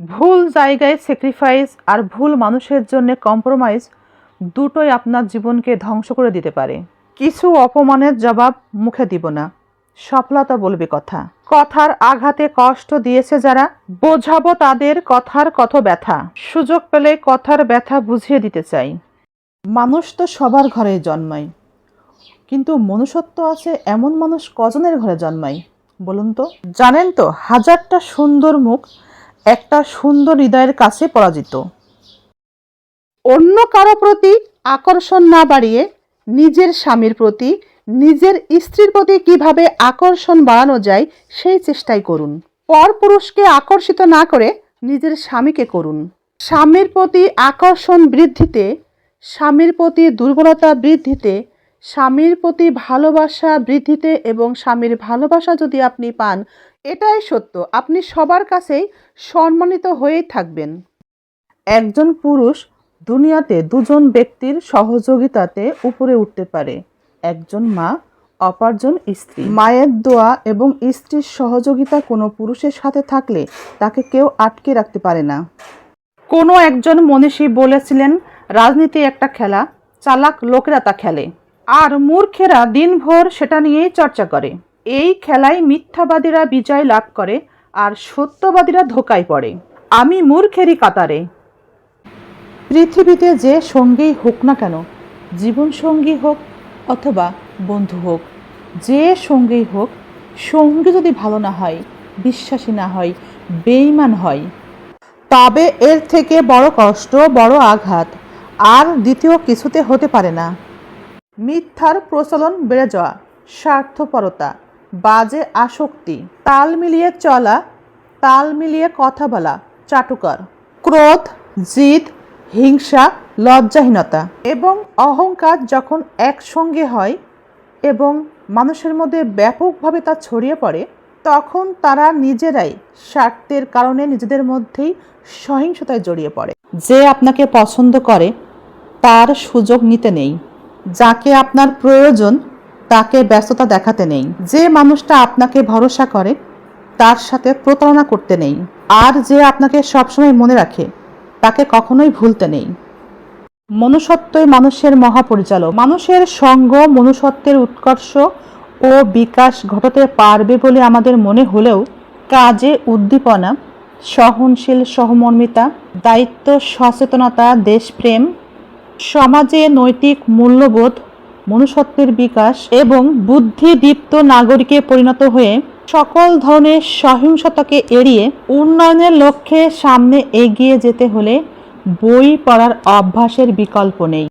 ভুল জায়গায় স্যাক্রিফাইস আর ভুল মানুষের জন্য কম্প্রোমাইজ দুটোই আপনার জীবনকে ধ্বংস করে দিতে পারে। কিছু অপমানের জবাব মুখে দিব না। সফলতা বলবে কথা। কথার আঘাতে কষ্ট দিয়েছে যারা, বোঝাবো তাদের কথার কত ব্যথা। সুযোগ পেলে কথার ব্যথা বুঝিয়ে দিতে চাই। মানুষ তো সবার ঘরে জন্মায়। কিন্তু মনুষ্যত্ব আছে এমন মানুষ কজনের ঘরে জন্মায়? বলুন তো। জানেন তো, হাজারটা সুন্দর মুখ একটা সুন্দর হৃদয়ের কাছে পরাজিত। অন্য কারও প্রতি আকর্ষণ না বাড়িয়ে নিজের স্বামীর প্রতি, নিজের স্ত্রীর প্রতি কীভাবে আকর্ষণ বাড়ানো যায় সেই চেষ্টাই করুন। পর পুরুষকে আকর্ষিত না করে নিজের স্বামীকে করুন। স্বামীর প্রতি আকর্ষণ বৃদ্ধিতে, স্বামীর প্রতি দুর্বলতা বৃদ্ধিতে, স্বামীর প্রতি ভালোবাসা বৃদ্ধিতে এবং স্বামীর ভালোবাসা যদি আপনি পান এটাই সত্য, আপনি সবার কাছেই সম্মানিত হয়েই থাকবেন। একজন পুরুষ দুনিয়াতে দুজন ব্যক্তির সহযোগিতাতে উপরে উঠতে পারে, একজন মা, অপারজন স্ত্রী। মায়ের দোয়া এবং স্ত্রীর সহযোগিতা কোনো পুরুষের সাথে থাকলে তাকে কেউ আটকে রাখতে পারে না। কোনো একজন মনীষী বলেছিলেন, রাজনীতি একটা খেলা, চালাক লোকেরা তা খেলে। আর মূর্খেরা দিনভর সেটা নিয়েই চর্চা করে। এই খেলায় মিথ্যাবাদীরা বিজয় লাভ করে আর সত্যবাদীরা ধোকায় পড়ে। আমি মূর্খেরই কাতারে। পৃথিবীতে যে সঙ্গীই হোক না কেন জীবন সঙ্গী হোক অথবা বন্ধু হোক, যে সঙ্গীই হোক, সঙ্গী যদি ভালো না হয়, বিশ্বাসী না হয় বেইমান হয়, তবে এর থেকে বড় কষ্ট, বড় আঘাত আর দ্বিতীয় কিছুতে হতে পারে না। মিথ্যার প্রচলন বেড়ে যাওয়া, স্বার্থপরতা বাজে আসক্তি। তাল মিলিয়ে চলা, তাল মিলিয়ে কথা বলা, চাটুকার। ক্রোধ, জিদ, হিংসা, লজ্জাহীনতা এবং অহংকার যখন একসঙ্গে হয় এবং মানুষের মধ্যে ব্যাপকভাবে তা ছড়িয়ে পড়ে, তখন তারা নিজেরাই স্বার্থের কারণে নিজেদের মধ্যেই সহিংসতায় জড়িয়ে পড়ে। যে আপনাকে পছন্দ করে, তার সুযোগ নিতে নেই, যাকে আপনার প্রয়োজন তাকে ব্যস্ততা দেখাতে নেই। যে মানুষটা আপনাকে ভরসা করে, তার সাথে প্রতারণা করতে নেই। আর যে আপনাকে সবসময় মনে রাখে, তাকে কখনোই ভুলতে নেই। মনুষ্যত্বই মানুষের মহাপরিচালক। মানুষের সঙ্গ মনুষ্যত্বের উৎকর্ষ ও বিকাশ ঘটাতে পারবে বলে আমাদের মনে হলেও কাজে উদ্দীপনা, সহনশীল সহমর্মিতা, দায়িত্ব, সচেতনতা, দেশপ্রেম, সমাজে নৈতিক মূল্যবোধ মনুষ্যত্বের বিকাশ এবং বুদ্ধিদীপ্ত নাগরিকে পরিণত হয়ে সকল ধরনের সহিংসতাকে এড়িয়ে উন্নয়নের লক্ষ্যে সামনে এগিয়ে যেতে হলে বই পড়ার অভ্যাসের বিকল্প নেই।